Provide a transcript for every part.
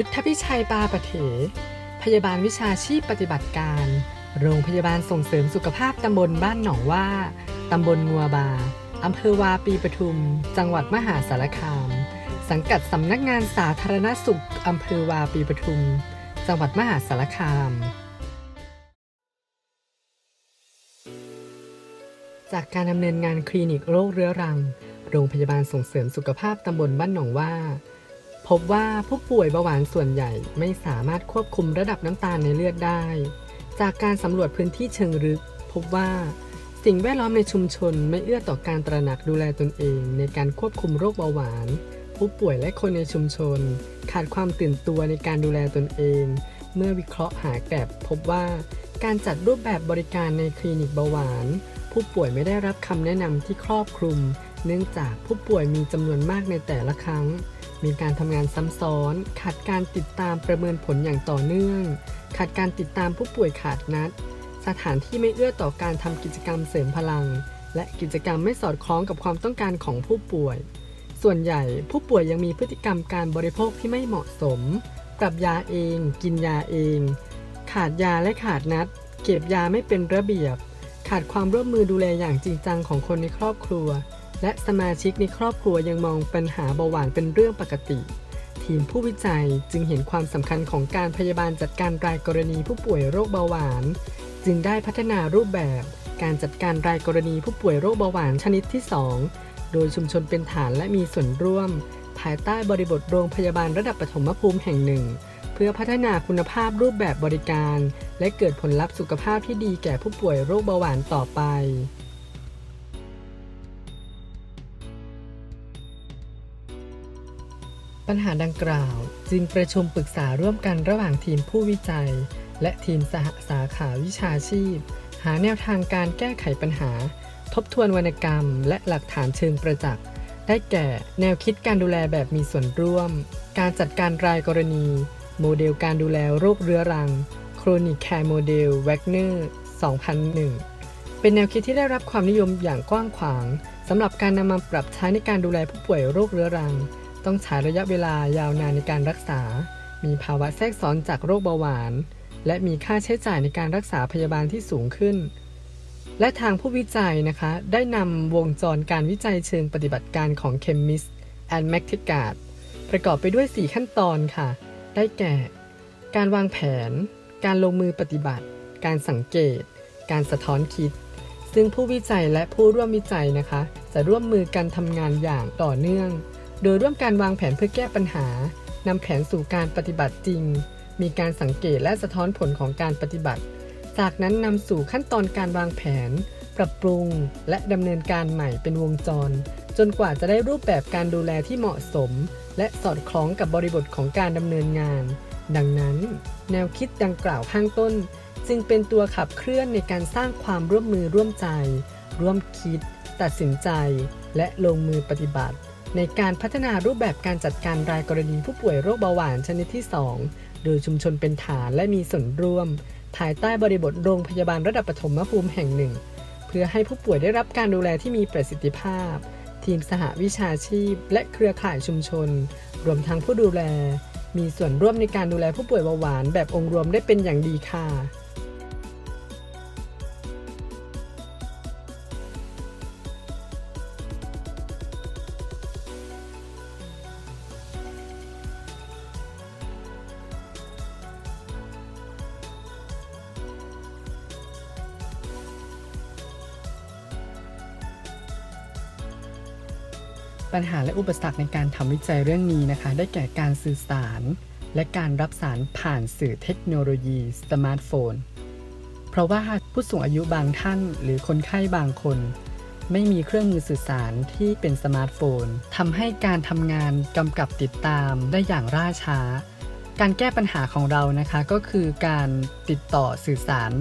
ยุทธพิชัยปาปะเถพยาบาลวิชาชีพปฏิบัติการ โรงพยาบาลส่งเสริมสุขภาพตำบลบ้านหนองว่า ตำบลงัวบา อำเภอวาปีปทุม จังหวัดมหาสารคาม สังกัดสำนักงานสาธารณสุขอำเภอวาปีปทุม จังหวัดมหาสารคาม จากการดำเนินงานคลินิกโรคเรื้อรัง โรงพยาบาลส่งเสริมสุขภาพตำบลบ้านหนองว่า พบว่าผู้ป่วยเบาหวานส่วนใหญ่ไม่สามารถควบคุมระดับน้ำตาลในเลือดได้ จากการสำรวจพื้นที่เชิงลึก พบว่าสิ่งแวดล้อมในชุมชนไม่เอื้อต่อการตระหนักดูแลตนเองในการควบคุมโรคเบาหวาน ผู้ป่วยและคนในชุมชน ขาดความตื่นตัวในการดูแลตนเอง เมื่อวิเคราะห์หาแกลบพบว่าการจัดรูปแบบบริการในคลินิกเบาหวาน ผู้ป่วยไม่ได้รับคำแนะนำที่ครอบคลุม เนื่องจากผู้ป่วยมีจำนวนมากในแต่ละครั้ง มีการทำงานซ้ำซ้อน ขาดการติดตามประเมินผลอย่างต่อเนื่อง ขาดการติดตามผู้ป่วยขาดนัด สถานที่ไม่เอื้อต่อการทำกิจกรรมเสริมพลัง และกิจกรรมไม่สอดคล้องกับความต้องการของผู้ป่วย ส่วนใหญ่ผู้ป่วยยังมีพฤติกรรมการบริโภคที่ไม่เหมาะสม ปรับยาเอง กินยาเอง ขาดยาและขาดนัด เก็บยาไม่เป็นระเบียบ ขาดความร่วมมือดูแลอย่างจริงจังของคนในครอบครัว และสมาชิกในครอบครัวยังมองปัญหาเบาหวานเป็นเรื่องปกติ ทีมผู้วิจัยจึงเห็นความสำคัญของการพยาบาลจัดการรายกรณีผู้ป่วยโรคเบาหวาน จึงได้พัฒนารูปแบบ การจัดการรายกรณีผู้ป่วยโรคเบาหวานชนิดที่ 2 โดยชุมชนเป็นฐานและมีส่วนร่วม ภายใต้บริบทโรงพยาบาลระดับปฐมภูมิแห่งหนึ่ง เพื่อพัฒนาคุณภาพรูปแบบบริการ และเกิดผลลัพธ์สุขภาพที่ดีแก่ผู้ป่วยโรคเบาหวานต่อไป ปัญหาดังกล่าว จึงประชุมปรึกษาร่วมกันระหว่างทีมผู้วิจัย และทีมสหสาขาวิชาชีพ หาแนวทางการแก้ไขปัญหา ทบทวนวรรณกรรม และหลักฐานเชิงประจักษ์ได้แก่แนวคิดการดูแลแบบมีส่วนร่วม การจัดการรายกรณี โมเดลการดูแลโรคเรื้อรัง Chronic Care Model Wagner 2001 เป็นแนวคิดที่ได้รับความนิยมอย่างกว้างขวางสำหรับการนำมาปรับใช้ในการดูแลผู้ป่วยโรคเรื้อรัง ต้องใช้ระยะเวลายาวนานในการรักษา มีภาวะแทรกซ้อนจากโรคเบาหวาน และมีค่าใช้จ่ายในการรักษาพยาบาลที่สูงขึ้น และทางผู้วิจัยนะคะ ได้นำวงจรการวิจัยเชิงปฏิบัติการของ Chemist and m a c t i g a r d ประกอบไปด้วย 4 ขั้นตอนค่ะ ได้แก่ การวางแผน การลงมือปฏิบัติ การสังเกต การสะท้อนคิด ซึ่งผู้วิจัยและผู้ร่วมวิจัยนะคะ จะร่วมมือกันทำงานอย่างต่อเนื่อง โดยร่วมการวางแผนเพื่อแก้ปัญหานำแผนสู่การปฏิบัติจริง มีการสังเกตและสะท้อนผลของการปฏิบัติ จากนั้นนำสู่ขั้นตอนการวางแผน ปรับปรุง และดำเนินการใหม่เป็นวงจร จนกว่าจะได้รูปแบบการดูแลที่เหมาะสม และสอดคล้องกับบริบทของการดำเนินงาน ดังนั้น แนวคิดดังกล่าวข้างต้น จึงเป็นตัวขับเคลื่อนในการสร้างความร่วมมือร่วมใจ ร่วมคิด ตัดสินใจ และลงมือปฏิบัติ ในการพัฒนารูปแบบการจัดการรายกรณีผู้ป่วยโรคเบาหวานชนิดที่ 2 โดยชุมชนเป็นฐานและมีส่วนร่วม ภายใต้บริบทโรงพยาบาลระดับปฐมภูมิแห่งหนึ่ง เพื่อให้ผู้ป่วยได้รับการดูแลที่มีประสิทธิภาพ ทีมสหวิชาชีพ และเครือข่ายชุมชน รวมทั้งผู้ดูแล มีส่วนร่วมในการดูแลผู้ป่วยเบาหวานแบบองค์รวมได้เป็นอย่างดีค่ะ ปัญหาและอุปสรรคในการทำวิจัยเรื่องนี้นะคะ ได้แก่การสื่อสาร และการรับสารผ่านสื่อเทคโนโลยีสมาร์ทโฟน เพราะว่าผู้สูงอายุบางท่าน หรือคนไข้บางคน ไม่มีเครื่องมือสื่อสารที่เป็นสมาร์ทโฟนทำให้การทำงานกำกับติดตามได้อย่างล่าช้า การแก้ปัญหาของเรานะคะก็คือการติดต่อสื่อสาร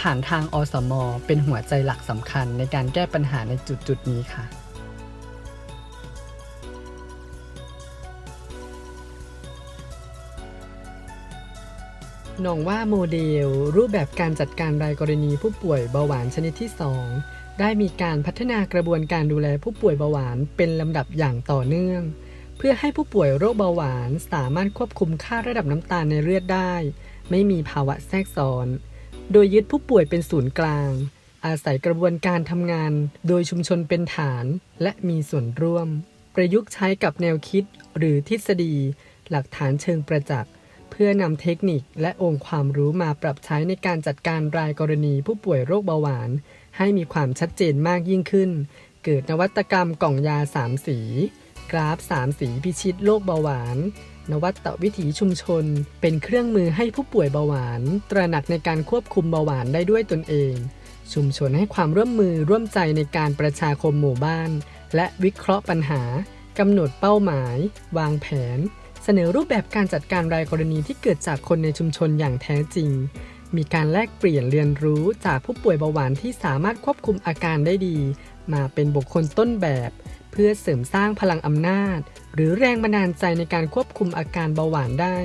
ผ่านทางอสม เป็นหัวใจหลักสำคัญในการแก้ปัญหาในจุดจุดๆนี้ค่ะ นองว่าโมเดล รูปแบบการจัดการรายกรณีผู้ป่วยเบาหวานชนิดที่ 2 ได้มีการพัฒนากระบวนการดูแลผู้ป่วยเบาหวานเป็นลำดับอย่างต่อเนื่อง เพื่อให้ผู้ป่วยโรคเบาหวานสามารถควบคุมค่าระดับน้ำตาลในเลือดได้ ไม่มีภาวะแทรกซ้อน โดยยึดผู้ป่วยเป็นศูนย์กลาง อาศัยกระบวนการทำงาน โดยชุมชนเป็นฐานและมีส่วนร่วม ประยุกต์ใช้กับแนวคิดหรือทฤษฎี หลักฐานเชิงประจักษ์ เพื่อนำเทคนิคและองค์ความรู้มาปรับใช้ในการจัดการรายกรณีผู้ป่วยโรคเบาหวาน ให้มีความชัดเจนมากยิ่งขึ้น เกิดนวัตกรรมกล่องยาสามสี กราฟสามสีพิชิตโรคเบาหวาน นวัตวิถีชุมชน เป็นเครื่องมือให้ผู้ป่วยเบาหวาน ตระหนักในการควบคุมเบาหวานได้ด้วยตนเอง ชุมชนให้ความร่วมมือร่วมใจในการประชาคมหมู่บ้าน และวิเคราะห์ปัญหากำหนดเป้าหมาย วางแผน เสนอรูปแบบการจัดการรายกรณีที่เกิดจากคนในชุมชนอย่างแท้จริง มีการแลกเปลี่ยนเรียนรู้จากผู้ป่วยเบาหวานที่สามารถควบคุมอาการได้ดี มาเป็นบุคคลต้นแบบ เพื่อเสริมสร้างพลังอำนาจ หรือแรงบันดาลใจในการควบคุมอาการเบาหวานได้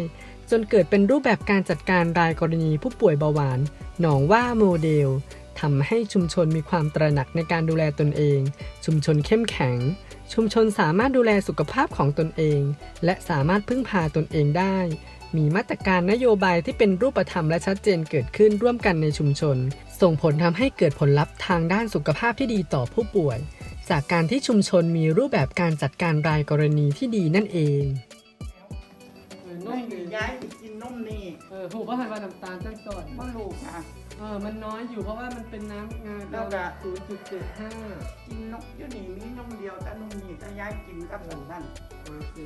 จนเกิดเป็นรูปแบบการจัดการรายกรณีผู้ป่วยเบาหวาน หนองว่าโมเดลทำให้ชุมชนมีความตระหนักในการดูแลตนเอง ชุมชนเข้มแข็ง ชุมชนสามารถดูแลสุขภาพของตนเอง และสามารถพึ่งพาตนเองได้ มีมาตรการนโยบายที่เป็นรูปธรรมและชัดเจนเกิดขึ้นร่วมกันในชุมชน ส่งผลทำให้เกิดผลลัพธ์ทางด้านสุขภาพที่ดีต่อผู้ป่วย จากการที่ชุมชนมีรูปแบบการจัดการรายกรณีที่ดีนั่นเองไม่มีย้ายไปกินนมนี่เออหูว่าหันมาน้ำตาลจังก่อนบ่ลูกอะ เออมันน้อยอยู่เพราะว่ามันเป็นน้ำงาแล้วก็ ศูนย์จุดเจ็ดห้ากินนมอยู่นี่มีนมเดียวแต่นมนี่แต่ย้ายกินกับนมนั่น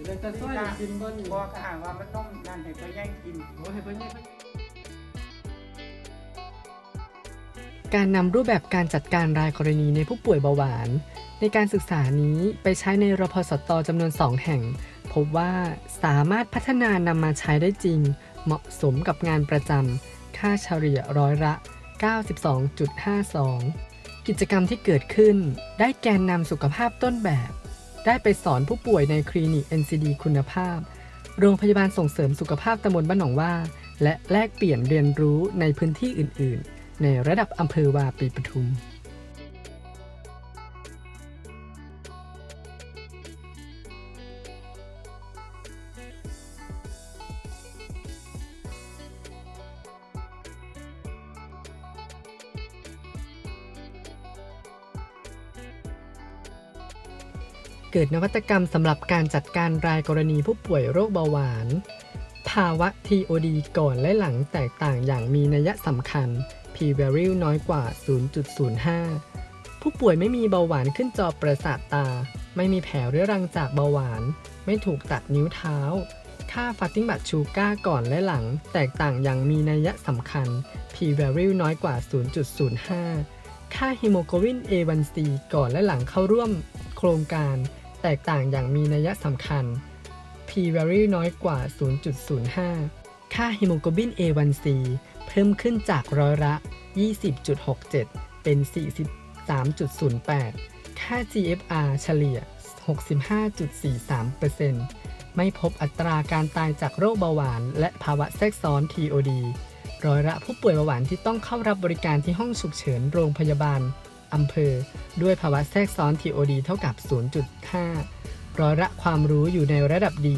เลยแต่ซ้อยกินบ่นี่บอกค่ะว่ามันนมนั่นให้ก็ย้ายกิน โอ้ยเพิ่นเนี่ยการนำรูปแบบการจัดการรายกรณีในผู้ป่วยเบาหวาน ในการศึกษานี้ไปใช้ในรพสตจำนวน 2 แห่ง พบว่าสามารถพัฒนานำมาใช้ได้จริง เหมาะสมกับงานประจำ ค่าเฉลี่ยร้อยละ 92.52 กิจกรรมที่เกิดขึ้น ได้แกนนำสุขภาพต้นแบบ ได้ไปสอนผู้ป่วยในคลินิก NCD คุณภาพ โรงพยาบาลส่งเสริมสุขภาพตำบลบ้านหนองว่า และแลกเปลี่ยนเรียนรู้ในพื้นที่อื่น ๆ ในระดับอำเภอวาปีปทุม เกิดนวัตกรรมสำหรับการจัดการรายกรณีผู้ป่วยโรคเบาหวาน ภาวะ TOD ก่อนและหลังแตกต่างอย่างมีนัยสำคัญ p-value น้อยกว่า 0.05 ผู้ป่วยไม่มีเบาหวานขึ้นจอประสาทตา ไม่มีแผลเรื้อรังจากเบาหวาน ไม่ถูกตัดนิ้วเท้า ค่าฟัตติ้งบัตชูก้าก่อนและหลัง แตกต่างอย่างมีนัยสำคัญ p-value น้อยกว่า 0.05 ค่าฮีโมโกลบิน A1C ก่อนและหลังเข้าร่วมโครงการ แตกต่างอย่างมีนัยสำคัญ p-value น้อยกว่า 0.05 ค่าฮีโมโกลบิน A1C เพิ่มขึ้นจากร้อยละ 20.67 เป็น 43.08 ค่า GFR เฉลี่ย 65.43%ไม่พบอัตราการตายจากโรคเบาหวาน และภาวะแทรกซ้อน TOD ร้อยละผู้ป่วยเบาหวานที่ต้องเข้ารับบริการที่ห้องฉุกเฉินโรงพยาบาล อำเภอ ด้วยภาวะแทรกซ้อน TOD เท่ากับ 0.5 ร้อยละความรู้อยู่ในระดับดี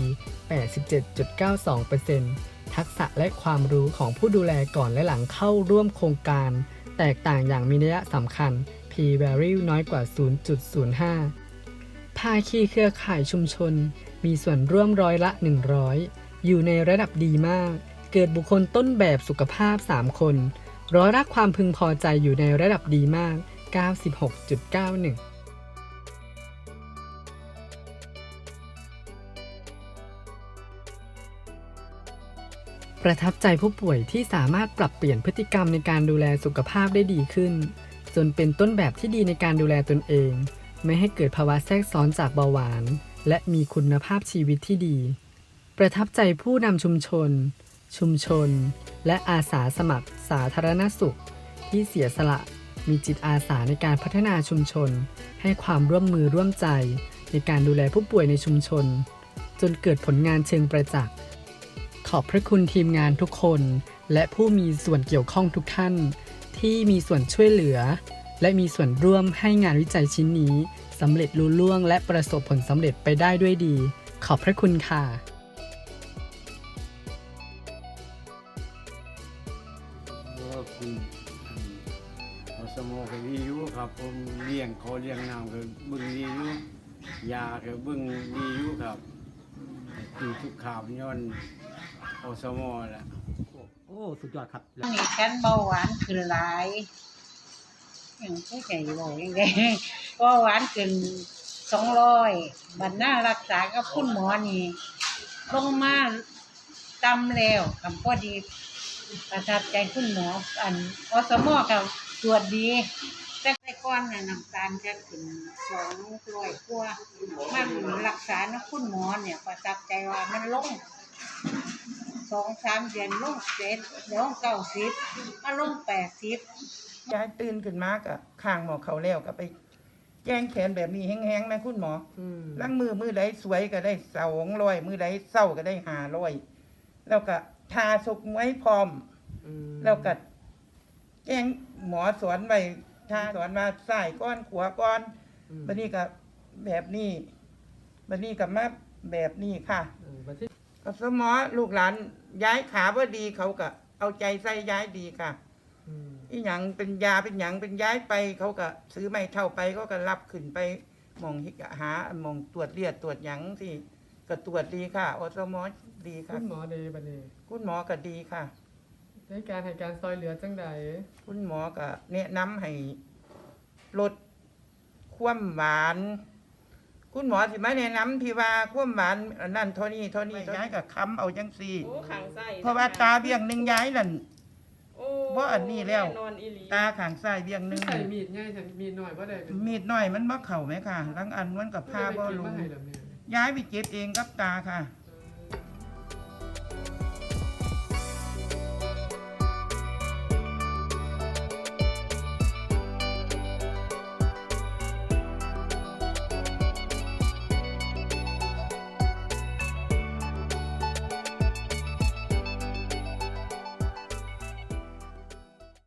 87.92%ทักษะและความรู้ของผู้ดูแลก่อนและหลังเข้าร่วมโครงการ แตกต่างอย่างมีนัยสำคัญ p-value น้อยกว่า 0.05 ภาคีเครือข่ายชุมชน มีส่วนร่วมร้อยละ 100 อยู่ในระดับดีมาก เกิดบุคคลต้นแบบสุขภาพ 3 คนร้อยละความพึงพอใจอยู่ในระดับดีมาก 96.91ประทับใจผู้ป่วยที่สามารถปรับเปลี่ยนพฤติกรรมในการดูแลสุขภาพได้ดีขึ้น จนเป็นต้นแบบที่ดีในการดูแลตนเอง ไม่ให้เกิดภาวะแทรกซ้อนจากเบาหวาน และมีคุณภาพชีวิตที่ดี ประทับใจผู้นำชุมชน ชุมชน และอาสาสมัครสาธารณสุข ที่เสียสละ มีจิตอาสาในการพัฒนาชุมชน ให้ความร่วมมือร่วมใจ ในการดูแลผู้ป่วยในชุมชน จนเกิดผลงานเชิงประจักษ์ ขอบพระคุณทีมงานทุกคน และผู้มีส่วนเกี่ยวข้องทุกท่าน ที่มีส่วนช่วยเหลือ และมีส่วนร่วมให้งานวิจัยชิ้นนี้สำเร็จลุล่วง และประสบผลสำเร็จไปได้ด้วยดี ขอบพระคุณค่ะ ยาก็เบึงดีอยู่ครับคือทุกข่าวย้อนอสมอแหละ โอ้สุดยอดครับมีฉันเบาหวานขึ้นหลายยังไม่ใจบอกยังไงเบาหวานขึ้นสองร้อยบัดหน้ารักษากับคุณหมอนี่ลงมาตำแล้วคำพอดี ประทับใจคุณหมออันอสมอกับตรวจดีแต่แต่ ก่อนน่ะน้ำตาลจะขึ้นสองร้อยกว่ามันรักษานะคุณหมอเนี่ยประทับใจว่ามันลงสองสามเดือนลงเจ็ดลงเก้าสิบมาลงแปดสิบยายตื่นขึ้นมาก็ข้างหมอเขาแล้วก็ไปแจ้งแขนแบบนี้แห้งๆนะคุณหมออืมล้างมือมือใดสวยก็ได้สองร้อยมือใดเศร้าก็ได้ห้าร้อยแล้วก็ทาสุกไว้พร้อมอืมแล้วก็แจ้งหมอสอนไว้ ทาสอนมาใส่ก้อนขวาก้อนอืมบัดนี้ก็แบบนี้บัดนี้ก็มาแบบนี้ค่ะเออบัดที่ก็สมอลูกหลานย้ายขาว่าดีเขาก็เอาใจใส่ย้ายดีค่ะอืมอีหยังเป็นยาเป็นหยังเป็นย้ายไป เขาก็ซื้อไม่เท่าไปเขาก็รับขึ้นไปหมองหาหมองตรวจเลือดตรวจหยังที่ก็ตรวจดีค่ะอสมอดีค่ะ คุณหมอเดบัดนี้ คุณหมอก็ดีค่ะ ได้การให้การซอยเหลือจังใดคุณหมอก็แนะนำให้ลดความหวาน คุณหมอสิมาแนะนำที่ว่าความหวานอันนั่นเท่านี้เท่านี้ย้ายกับค้ำเอาจังซี่ โอ้ขังไส้เพราะว่าตาเบี้ยงหนึ่งย้ายนั่น โอ้บ่อันนี้แล้วน่นอนอีหลีตาข้างซ้ายเบี้ยงหนึ่งใส่มีดง่ายแต่มีดหน่อยว่าได้มีดน้อยมันบ่เข้าไหมค่ะลังอันมันกับผ้าบ่ลมางให้ดอกเนี่ยย้ายไปเจ็บเองกับตาค่ะอ